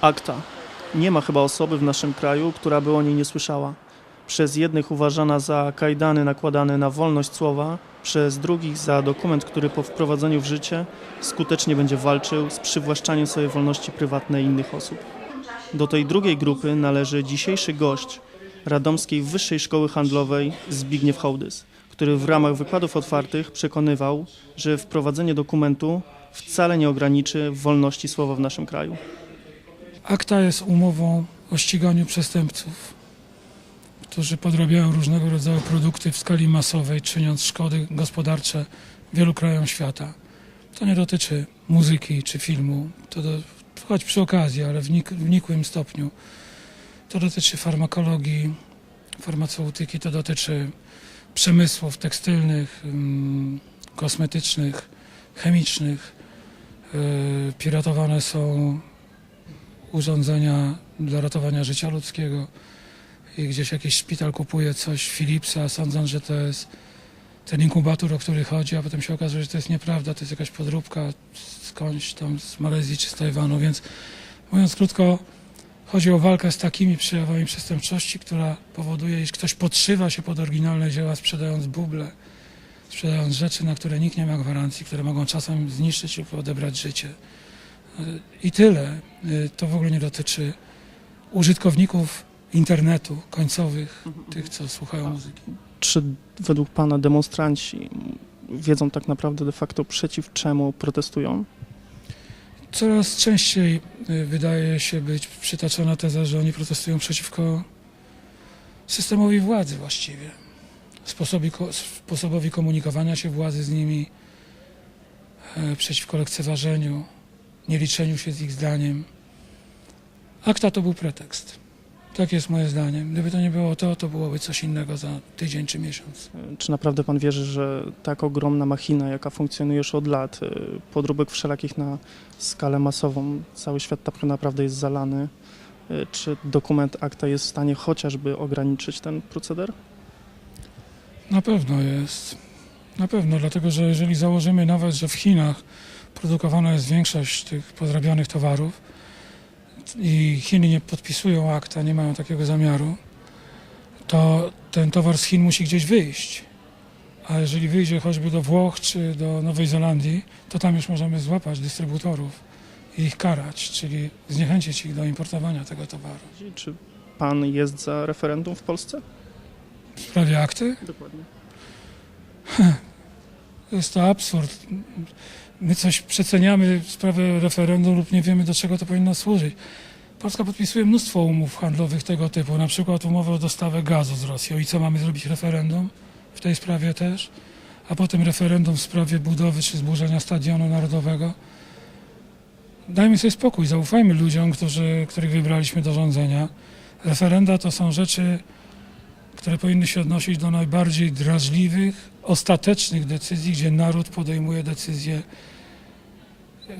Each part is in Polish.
Akta. Nie ma chyba osoby w naszym kraju, która by o niej nie słyszała. Przez jednych uważana za kajdany nakładane na wolność słowa, przez drugich za dokument, który po wprowadzeniu w życie skutecznie będzie walczył z przywłaszczaniem sobie wolności prywatnej innych osób. Do tej drugiej grupy należy dzisiejszy gość Radomskiej Wyższej Szkoły Handlowej Zbigniew Hołdys, który w ramach wykładów otwartych przekonywał, że wprowadzenie dokumentu wcale nie ograniczy wolności słowa w naszym kraju. Akta jest umową o ściganiu przestępców, którzy podrabiają różnego rodzaju produkty w skali masowej, czyniąc szkody gospodarcze wielu krajom świata. To nie dotyczy muzyki czy filmu, to do, choć przy okazji, ale w nik- w nikłym stopniu. To dotyczy farmakologii, farmaceutyki, to dotyczy przemysłów tekstylnych, ym, kosmetycznych, chemicznych. Yy, piratowane są urządzenia dla ratowania życia ludzkiego i gdzieś jakiś szpital kupuje coś Philipsa, sądząc, że to jest ten inkubator, o który chodzi, a potem się okazuje, że to jest nieprawda, to jest jakaś podróbka skądś tam z Malezji czy z Tajwanu, więc mówiąc krótko, chodzi o walkę z takimi przejawami przestępczości, która powoduje, iż ktoś podszywa się pod oryginalne dzieła, sprzedając buble, sprzedając rzeczy, na które nikt nie ma gwarancji, które mogą czasem zniszczyć lub odebrać życie. I tyle. Y, To w ogóle nie dotyczy użytkowników internetu, końcowych, tych, co słuchają muzyki. Czy według Pana demonstranci wiedzą tak naprawdę de facto przeciw czemu protestują? Coraz częściej y, wydaje się być przytaczana teza, że oni protestują przeciwko systemowi władzy właściwie, sposobi, sposobowi komunikowania się władzy z nimi, e, przeciwko lekceważeniu, nieliczeniu się z ich zdaniem. Akta to był pretekst. Tak jest moje zdanie. Gdyby to nie było to, to byłoby coś innego za tydzień czy miesiąc. Czy naprawdę Pan wierzy, że tak ogromna machina, jaka funkcjonuje już od lat, y, podróbek wszelakich na skalę masową, cały świat tak naprawdę jest zalany, y, czy dokument akta jest w stanie chociażby ograniczyć ten proceder? Na pewno jest. Na pewno, dlatego że jeżeli założymy nawet, że w Chinach produkowana jest większość tych pozrabianych towarów i Chiny nie podpisują akta, nie mają takiego zamiaru, to ten towar z Chin musi gdzieś wyjść. A jeżeli wyjdzie choćby do Włoch czy do Nowej Zelandii, to tam już możemy złapać dystrybutorów i ich karać, czyli zniechęcić ich do importowania tego towaru. Czy Pan jest za referendum w Polsce? W sprawie akty Dokładnie. Jest to absurd. My coś przeceniamy sprawę referendum lub nie wiemy, do czego to powinno służyć. Polska podpisuje mnóstwo umów handlowych tego typu, na przykład umowę o dostawę gazu z Rosją. I co mamy zrobić referendum w tej sprawie też? A potem referendum w sprawie budowy czy zburzenia stadionu narodowego. Dajmy sobie spokój, zaufajmy ludziom, którzy, których wybraliśmy do rządzenia. Referenda to są rzeczy, które powinny się odnosić do najbardziej drażliwych, ostatecznych decyzji, gdzie naród podejmuje decyzje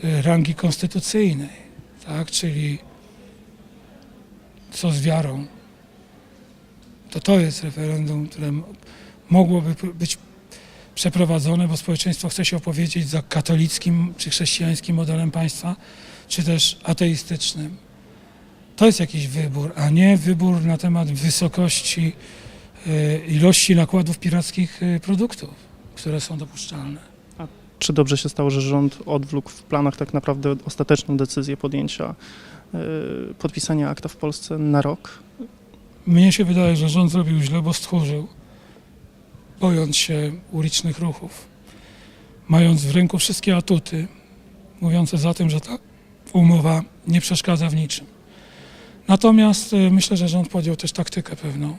e, rangi konstytucyjnej, tak? czyli co z wiarą. To to jest referendum, które mogłoby być przeprowadzone, bo społeczeństwo chce się opowiedzieć za katolickim czy chrześcijańskim modelem państwa, czy też ateistycznym. To jest jakiś wybór, a nie wybór na temat wysokości ilości nakładów pirackich e, produktów, które są dopuszczalne. Czy dobrze się stało, że rząd odwlókł w planach tak naprawdę ostateczną decyzję podjęcia y, podpisania akta w Polsce na rok? Mnie się wydaje, że rząd zrobił źle, bo stchórzył, bojąc się ulicznych ruchów, mając w ręku wszystkie atuty, mówiące za tym, że ta umowa nie przeszkadza w niczym. Natomiast e, myślę, że rząd podjął też taktykę pewną,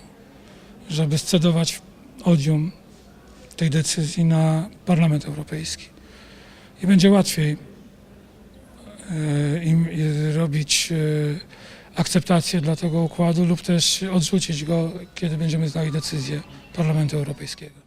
żeby scedować odium tej decyzji na Parlament Europejski. I będzie łatwiej e, im robić e, akceptację dla tego układu lub też odrzucić go, kiedy będziemy znali decyzję Parlamentu Europejskiego.